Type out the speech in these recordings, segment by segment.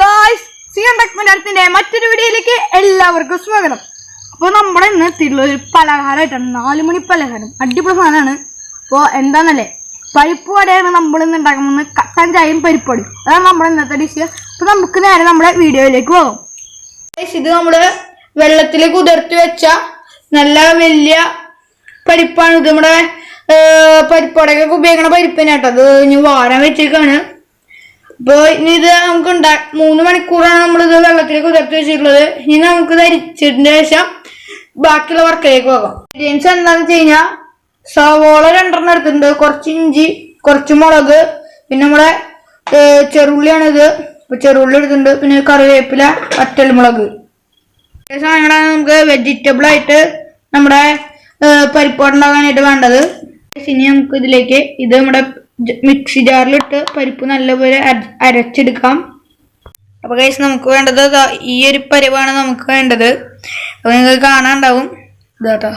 Hi മറ്റൊരു വീഡിയോയിലേക്ക് എല്ലാവർക്കും സ്വാഗതം. അപ്പോൾ നമ്മുടെ ഇന്ന് ഒരു പലഹാരമായിട്ടാണ്. നാല് മണി പലഹാരം. അടിപൊളി സാധനമാണ്. അപ്പോൾ എന്താന്നല്ലേ? പരിപ്പ് വടയാണ് നമ്മൾ ഇന്ന് ഉണ്ടാക്കുന്നത് കട്ടൻ ചായയും പരിപ്പടി അതാണ് നമ്മുടെ ഇന്നത്തെ ഡിഷ് അപ്പോൾ നമുക്ക് നേരെ നമ്മുടെ വീഡിയോയിലേക്ക് പോകാം. ഇത് നമ്മൾ വെള്ളത്തിൽ കുതിർത്തി വെച്ച നല്ല വലിയ പരിപ്പാണ്. ഇത് നമ്മുടെ പരിപ്പടയൊക്കെ ഉപയോഗിക്കണ പരിപ്പിനെ കേട്ടോ അത് ഇനി വാരാൻ വെച്ചേക്കാണ്. അപ്പൊ ഇനി ഇത് നമുക്ക് മൂന്ന് മണിക്കൂറാണ് നമ്മൾ ഇത് വെള്ളത്തിലേക്ക് ഉതർത്തി വെച്ചിട്ടുള്ളത്. ഇനി നമുക്ക് ധരിച്ചതിന് ശേഷം ബാക്കിയുള്ള വർക്കിലേക്ക് പോകാം. ഇൻഗ്രീഡിയൻസ് എന്താണെന്ന് വെച്ച് കഴിഞ്ഞാൽ സവോള രണ്ടെണ്ണം എടുത്തിട്ടുണ്ട്. കുറച്ച് ഇഞ്ചി കുറച്ച് മുളക് പിന്നെ നമ്മുടെ ചെറുള്ളിയാണ് ഇപ്പൊ ചെറുള്ളി എടുത്തിട്ടുണ്ട്. പിന്നെ കറിവേപ്പില വറ്റൽമുളക്. സാധനങ്ങളാണ് നമുക്ക് വെജിറ്റബിൾ ആയിട്ട് നമ്മുടെ പരിപ്പോടുണ്ടാകാനായിട്ട് വേണ്ടത്. ഇനി നമുക്ക് ഇതിലേക്ക് ഇത് നമ്മുടെ മിക്സി ജാറിലിട്ട് പരിപ്പ് നല്ലപോലെ അരച്ചെടുക്കാം. അപ്പോൾ കഴിച്ച് നമുക്ക് വേണ്ടത് ഈ ഒരു പരിവാണ് നമുക്ക് വേണ്ടത്. അപ്പോൾ നിങ്ങൾക്ക് കാണാണ്ടാവും ഇതാട്ടോ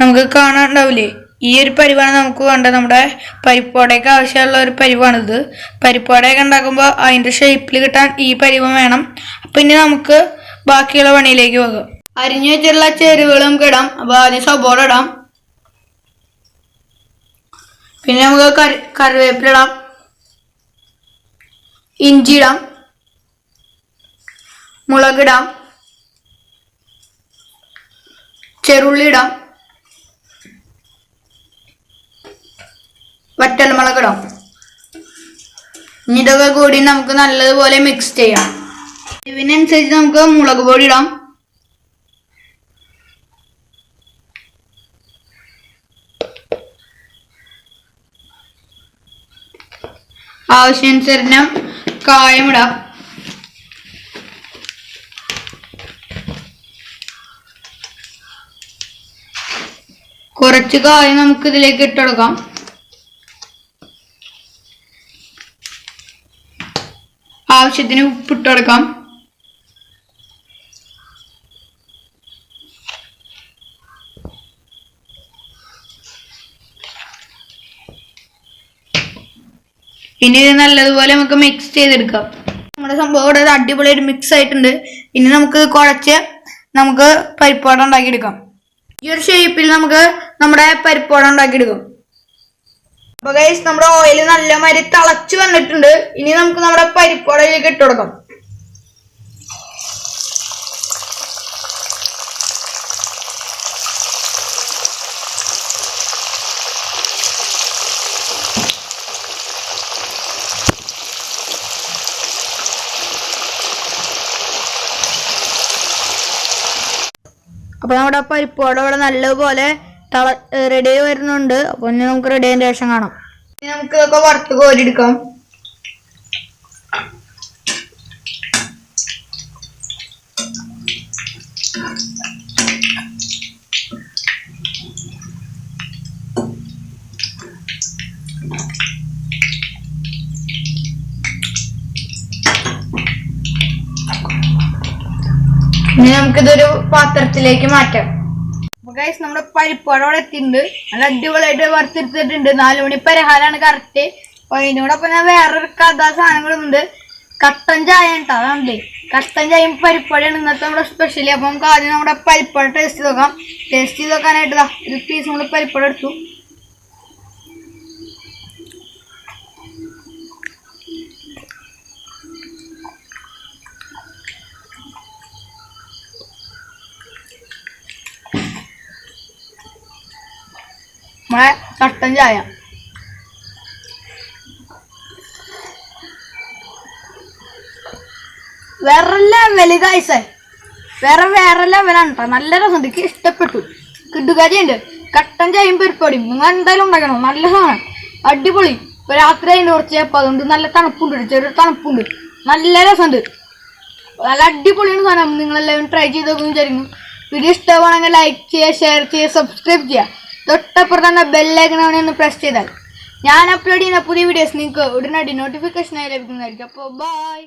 നമുക്ക് കാണാണ്ടാവില്ലേ ഈ ഒരു പരിവാണ് നമുക്ക് വേണ്ടത്. നമ്മുടെ പരിപ്പോടയൊക്കെ ആവശ്യമുള്ള ഒരു പരിവാണിത്. പരിപ്പോടയൊക്കെ ഉണ്ടാക്കുമ്പോൾ അതിന്റെ ഷേപ്പിൽ കിട്ടാൻ ഈ പരിവം വേണം. അപ്പം ഇനി നമുക്ക് ബാക്കിയുള്ള പണിയിലേക്ക് പോകാം. അരിഞ്ഞു വെച്ചിട്ടുള്ള ചേരുവകളും ഇടാം. അപ്പോൾ ആദ്യം സബോള ഇടാം. പിന്നെ നമുക്ക് കറി കറിവേപ്പില ഇടാം ഇഞ്ചി ഇടാം മുളകിടാം. ചെറുള്ളി ഇടാം വറ്റൽമുളക് ഇടാം ഇനി ഇതൊക്കെ കൂടി നമുക്ക് നല്ലതുപോലെ മിക്സ് ചെയ്യാം. ഇതിനനുസരിച്ച് നമുക്ക് മുളക് പൊടി ഇടാം. ആവശ്യാനുസരണം കായമിടാം കുറച്ച് കായം നമുക്ക് ഇതിലേക്ക് ഇട്ടെടുക്കാം ആവശ്യത്തിന് ഉപ്പിട്ടെടുക്കാം ഇനി ഇത് നല്ലതുപോലെ നമുക്ക് മിക്സ് ചെയ്തെടുക്കാം. നമ്മുടെ സംഭവം ഇവിടെ അടിപൊളി ഒരു മിക്സ് ആയിട്ടുണ്ട്. ഇനി നമുക്ക് കുഴച്ച് നമുക്ക് പരിപ്പോട ഉണ്ടാക്കിയെടുക്കാം. ഈ ഒരു ഷേപ്പിൽ നമുക്ക് നമ്മുടെ പരിപ്പോട ഉണ്ടാക്കിയെടുക്കാം. അപ്പൊ ഗൈസ് നമ്മുടെ ഓയിൽ നല്ല തിളച്ചു തിളച്ച് വന്നിട്ടുണ്ട്. ഇനി നമുക്ക് നമ്മുടെ പരിപ്പോടയിലേക്ക് ഇട്ട് കൊടുക്കാം. അപ്പൊ നമ്മുടെ പരിപ്പോട ഇവിടെ നല്ലപോലെ തള റെഡി ആയി വരുന്നുണ്ട്. അപ്പൊ ഇനി നമുക്ക് റെഡി ആയതിന് ശേഷം കാണാം. ഇനി നമുക്ക് ഇതൊക്കെ വറുത്ത് കോരിയെടുക്കാം. ഇനി നമുക്കിതൊരു പാത്രത്തിലേക്ക് മാറ്റാം. ഗൈസ് നമ്മുടെ പരിപ്പോടെ അവിടെ എത്തിയിട്ടുണ്ട്. നല്ല അടിപൊളിയായിട്ട് വറുത്തെടുത്തിട്ടുണ്ട്. നാലു മണി പരിഹാരമാണ് കറക്റ്റ് അപ്പൊ അതിനോടൊപ്പം ഞാൻ വേറൊരു കഥ സാധനങ്ങളുണ്ട് കട്ടൻ ചായ കേട്ടോ അതാണല്ലേ? കട്ടൻ ചായയും പരിപ്പടയാണ് ഇന്നത്തെ നമ്മുടെ സ്പെഷ്യലി അപ്പൊ നമുക്ക് ആദ്യം നമ്മുടെ പരിപ്പട ടേസ്റ്റ് നോക്കാം. ടേസ്റ്റ് ചെയ്ത് നോക്കാനായിട്ട് ഒരു പീസ് നമ്മൾ പരിപ്പട എടുത്തു. നമ്മളെ കട്ടൻ ചായ. വേറെ ലെവൽ കായ്സേ വേറെ വേറെ ലെവലാണ് കേട്ടോ നല്ല രസം എനിക്ക് ഇഷ്ടപ്പെട്ടു. കിട്ടുകാരിയുണ്ട് കട്ടൻ ചായയും പരിപ്പാടിയും. നിങ്ങൾ എന്തായാലും ഉണ്ടാക്കണം. നല്ല സാധനം. അടിപൊളി. ഇപ്പൊ രാത്രി അതിന്റെ കുറച്ച് ചേപ്പം അതുകൊണ്ട് നല്ല തണുപ്പുണ്ട് ചെറിയ തണുപ്പുണ്ട്. നല്ല രസമുണ്ട്. നല്ല അടിപൊളിയാണ് സാധനം. നിങ്ങളെല്ലാവരും ട്രൈ ചെയ്ത് നോക്കുന്നു വിചാരിക്കുന്നു. വീഡിയോ ഇഷ്ടമാണെങ്കിൽ ലൈക്ക് ചെയ്യുക ഷെയർ ചെയ്യുക സബ്സ്ക്രൈബ് ചെയ്യുക. തൊട്ടപ്പുറത്ത് തന്നെ ബെല്ലൈക്കണവനെ ഒന്ന് പ്രസ് ചെയ്താൽ. ഞാൻ അപ്ലോഡ് ചെയ്യുന്ന പുതിയ വീഡിയോസ് നിങ്ങൾക്ക് ഉടനടി നോട്ടിഫിക്കേഷനായി ലഭിക്കുന്നതായിരിക്കും. അപ്പോൾ ബൈ